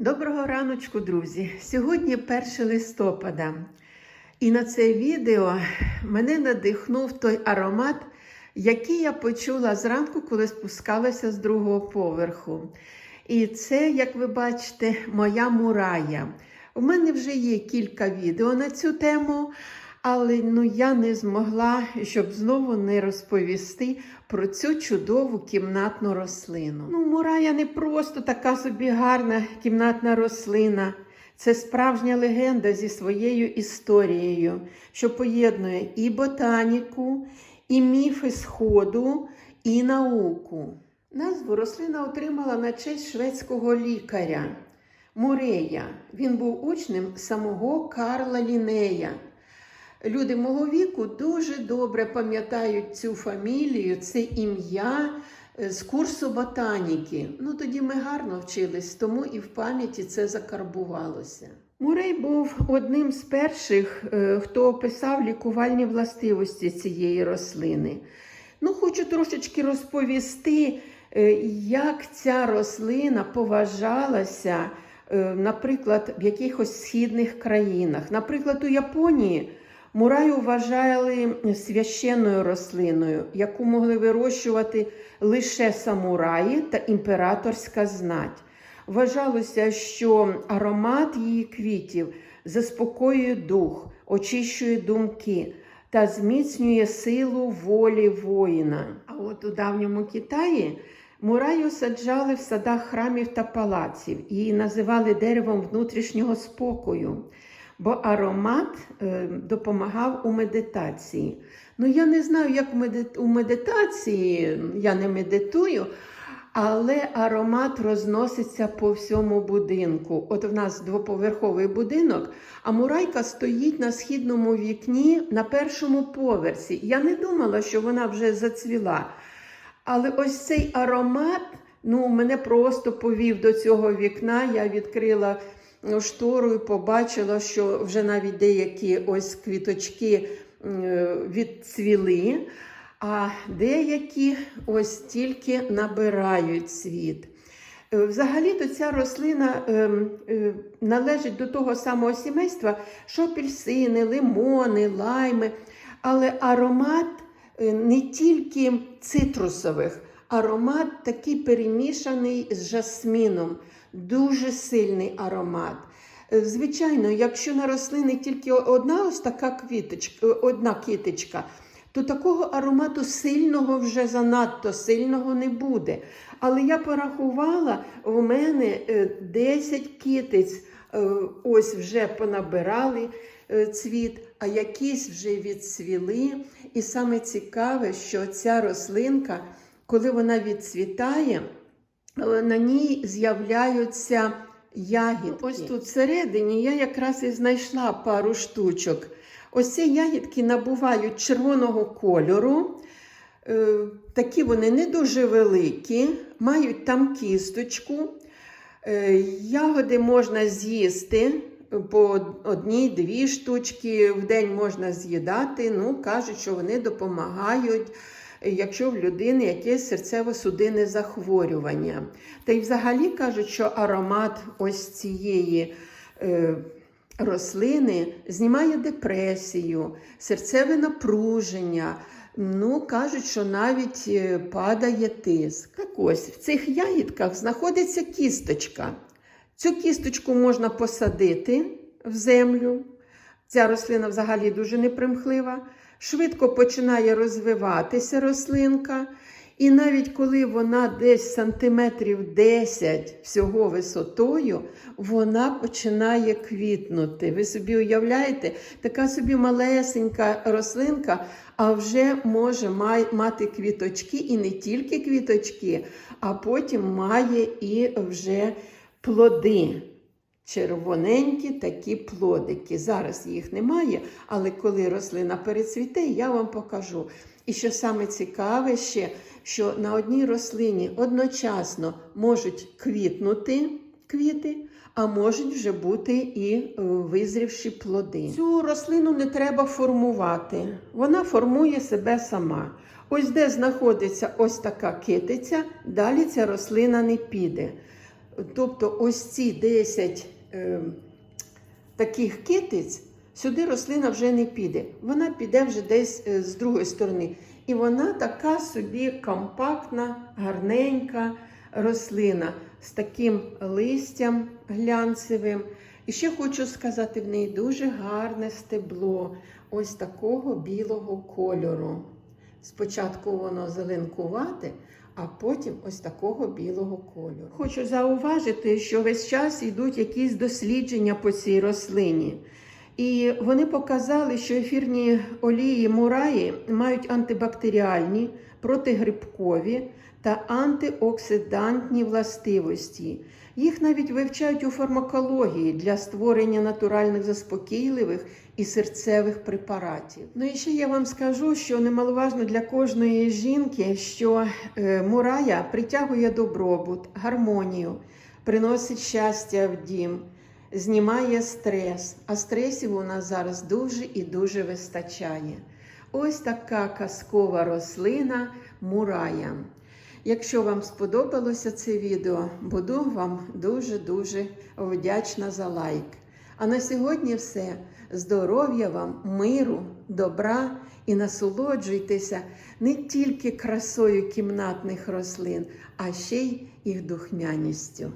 Доброго раночку, друзі! Сьогодні 1 листопада, і на це відео мене надихнув той аромат, який я почула зранку, коли спускалася з другого поверху. І це, як ви бачите, моя мурая. У мене вже є кілька відео на цю тему, але ну, я не змогла, щоб знову не розповісти про цю чудову кімнатну рослину. Ну, мурая не просто така собі гарна кімнатна рослина. Це справжня легенда зі своєю історією, що поєднує і ботаніку, і міфи Сходу, і науку. Назву рослина отримала на честь шведського лікаря Мурея. Він був учнем самого Карла Лінея. Люди мого віку дуже добре пам'ятають цю фамілію, це ім'я е, з курсу ботаніки. Ну тоді ми гарно вчились, тому і в пам'яті це закарбувалося. Мурей був одним з перших, е, хто описав лікувальні властивості цієї рослини. Ну, хочу трошечки розповісти, е, як ця рослина поважалася, наприклад, в якихось східних країнах. Наприклад, у Японії мураю вважали священною рослиною, яку могли вирощувати лише самураї та імператорська знать. Вважалося, що аромат її квітів заспокоює дух, очищує думки та зміцнює силу волі воїна. А от у давньому Китаї мураю саджали в садах храмів та палаців. Її називали деревом внутрішнього спокою, бо аромат е, допомагав у медитації. Ну, я не знаю, як у медитації, я не медитую. Але аромат розноситься по всьому будинку. От в нас двоповерховий будинок, а мурайка стоїть на східному вікні на першому поверсі. Я не думала, що вона вже зацвіла. Але ось цей аромат ну, мене просто повів до цього вікна. Я відкрила штору і побачила, що вже навіть деякі ось квіточки е, відцвіли а деякі ось тільки набирають світ. Е, Взагалі-то ця рослина е, е, належить до того самого сімейства, що апельсини, лимони, лайми, але аромат е, не тільки цитрусових, аромат такий перемішаний з жасміном, дуже сильний аромат. Е, Звичайно, якщо на рослини тільки одна ось така квіточка, одна кіточка, то такого аромату сильного вже занадто сильного не буде. Але я порахувала, в мене е, 10 китиць е, ось вже понабирали е, цвіт, а якісь вже відцвіли. І саме цікаве, що ця рослинка, коли вона відцвітає, е, на ній з'являються ягідки. Ось тут всередині я якраз і знайшла пару штучок. Ось ці ягідки набувають червоного кольору. Е, Такі вони не дуже великі, мають там кісточку. Е, Ягоди можна з'їсти по одній-дві штучки в день можна з'їдати. Ну, кажуть, що вони допомагають, е, якщо в людини якесь серцево-судинне захворювання. Та й взагалі кажуть, що аромат ось цієї. е, рослини знімає депресію, серцеве напруження. Ну, кажуть, що навіть е, падає тиск. Так ось в цих ягідках знаходиться кісточка. Цю кісточку можна посадити в землю. Ця рослина взагалі дуже непримхлива. Швидко починає розвиватися рослинка. І навіть коли вона десь сантиметрів 10 всього висотою, вона починає квітнути. Ви собі уявляєте, така собі малесенька рослинка, а вже може мати квіточки, і не тільки квіточки, а потім має і вже плоди. Червоненькі такі плодики. Зараз їх немає, але коли рослина перецвіте, я вам покажу. І що саме цікаве ще, що на одній рослині одночасно можуть квітнути квіти, а можуть вже бути і е, визрівші плоди. Цю рослину не треба формувати, вона формує себе сама. Ось де знаходиться ось така китиця, далі ця рослина не піде. Тобто, ось ці 10 е, таких китиць, сюди рослина вже не піде. Вона піде вже десь е, з другої сторони. І вона така собі компактна, гарненька рослина з таким листям глянцевим. І ще хочу сказати, в неї дуже гарне стебло, ось такого білого кольору. Спочатку воно зеленкувате, а потім ось такого білого кольору. Хочу зауважити, що весь час йдуть якісь дослідження по цій рослині. І вони показали, що ефірні олії мураї мають антибактеріальні, протигрибкові та антиоксидантні властивості. Їх навіть вивчають у фармакології для створення натуральних заспокійливих і серцевих препаратів. Ну і ще я вам скажу, що немаловажно для кожної жінки, що е, мурая притягує добробут, гармонію, приносить щастя в дім знімає стрес, а стресів у нас зараз дуже і дуже вистачає. Ось така казкова рослина мурая. Якщо вам сподобалося це відео, буду вам дуже-дуже вдячна за лайк. А на сьогодні все. Здоров'я вам, миру, добра і насолоджуйтеся не тільки красою кімнатних рослин, а ще й їх духмяністю.